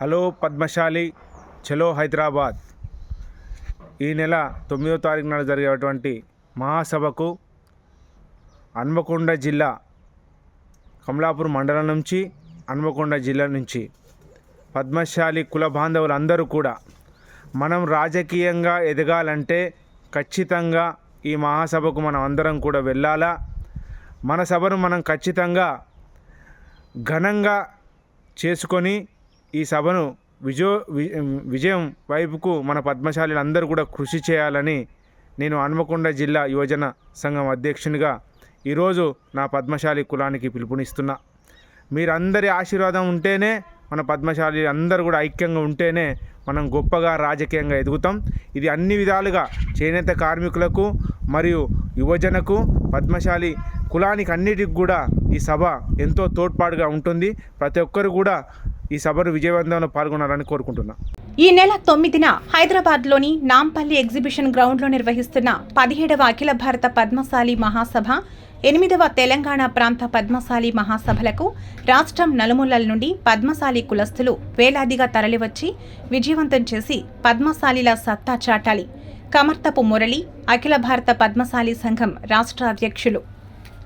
Hello Padmashali చలో హైదరాబాద్. ఈ నెల తొమ్మిదో తారీఖు నాడు జరిగేటువంటి మహాసభకు హన్మకొండ జిల్లా కమలాపూర్ మండలం నుంచి హన్మకొండ జిల్లా నుంచి పద్మశాలి కుల బాంధవులందరూ కూడా మనం రాజకీయంగా ఎదగాలంటే ఖచ్చితంగా ఈ మహాసభకు మనం అందరం కూడా వెళ్ళాలా? మన సభను మనం ఖచ్చితంగా ఘనంగా చేసుకొని ఈ సభను విజయ వి- విజయం వైపుకు మన పద్మశాలీలు అందరూ కూడా కృషి చేయాలని నేను హన్మకొండ జిల్లా యువజన సంఘం అధ్యక్షునిగా ఈరోజు నా పద్మశాలి కులానికి పిలుపునిస్తున్నా. మీరందరి ఆశీర్వాదం ఉంటేనే మన పద్మశాలి అందరూ కూడా ఐక్యంగా ఉంటేనే మనం గొప్పగా రాజకీయంగా ఎదుగుతాం. ఇది అన్ని విధాలుగా చేనేత కార్మికులకు మరియు యువజనకు పద్మశాలి కులానికి అన్నిటికి కూడా ఈ సభ ఎంతో తోడ్పాటుగా ఉంటుంది. ప్రతి ఒక్కరు కూడా ఈ సభను విజయవంతంలో పాల్గొనాలని కోరుకుంటున్నా. ఈ నెల తొమ్మిదిన హైదరాబాద్లోని నాంపల్లి ఎగ్జిబిషన్ గ్రౌండ్లో నిర్వహిస్తున్న పదిహేడవ అఖిల భారత పద్మశాలి మహాసభ ఎనిమిదవ తెలంగాణ ప్రాంత పద్మశాలి మహాసభలకు రాష్ట్రం నలుమూలల నుండి పద్మశాలి కులస్తులు వేలాదిగా తరలివచ్చి విజయవంతం చేసి పద్మశాలిల సత్తా చాటాలి. కమర్తపు మురళి అఖిల భారత పద్మశాలి సంఘం రాష్ట్ర అధ్యక్షులు